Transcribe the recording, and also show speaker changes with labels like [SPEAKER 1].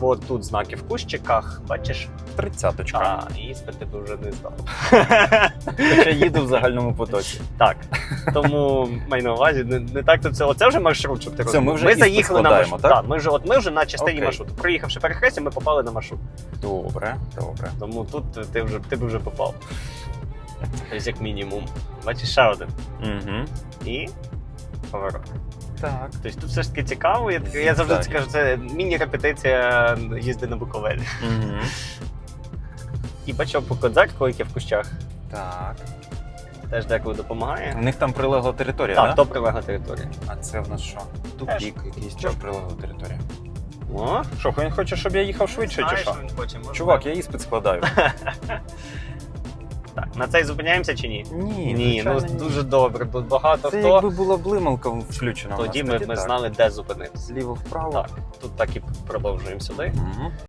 [SPEAKER 1] Бо тут знаки в кущиках, бачиш,
[SPEAKER 2] Тридцяточка.
[SPEAKER 1] а іспити би вже не здав.
[SPEAKER 2] Хоча їду в загальному потоці.
[SPEAKER 1] Так, тому маю на увазі, не, не так то це. Оце вже маршрут, щоб ти
[SPEAKER 2] Все, ми вже
[SPEAKER 1] ми заїхали на маршрут.
[SPEAKER 2] так?
[SPEAKER 1] ми вже от ми вже на частині
[SPEAKER 2] Окей.
[SPEAKER 1] маршруту. Проїхавши перехрестя, ми попали на маршрут.
[SPEAKER 2] Добре, добре.
[SPEAKER 1] Тому тут ти вже ти б вже попав. Тобто, як мінімум. Бачиш ще один.
[SPEAKER 2] Угу.
[SPEAKER 1] І поворот.
[SPEAKER 2] Так.
[SPEAKER 1] Тобто тут все ж таки цікаво. Я, я завжди
[SPEAKER 2] Так.
[SPEAKER 1] це кажу, це міні-репетиція їзди на Буковель.
[SPEAKER 2] Угу.
[SPEAKER 1] І бачив по кодзаку, яке в кущах,
[SPEAKER 2] Так.
[SPEAKER 1] теж деколи допомагає.
[SPEAKER 2] У них там прилегла територія,
[SPEAKER 1] Так,
[SPEAKER 2] да?
[SPEAKER 1] то прилегла територія.
[SPEAKER 2] А це в нас що? Тупік якийсь теж прилегла територія.
[SPEAKER 1] О,
[SPEAKER 2] Що, він хоче, щоб я їхав швидше, чи
[SPEAKER 1] знаєш,
[SPEAKER 2] що?
[SPEAKER 1] він хоче, може.
[SPEAKER 2] Чувак, я іспит складаю.
[SPEAKER 1] Так, на цей зупиняємося чи ні?
[SPEAKER 2] Ні,
[SPEAKER 1] ні, ну
[SPEAKER 2] ні.
[SPEAKER 1] дуже добре. Тут багато
[SPEAKER 2] Це
[SPEAKER 1] хто.
[SPEAKER 2] якби була блималка включена.
[SPEAKER 1] Тоді ми, ми
[SPEAKER 2] так.
[SPEAKER 1] знали, де зупинитися.
[SPEAKER 2] Зліво вправо.
[SPEAKER 1] Так, тут так і продовжуємо сюди.
[SPEAKER 2] Мгм.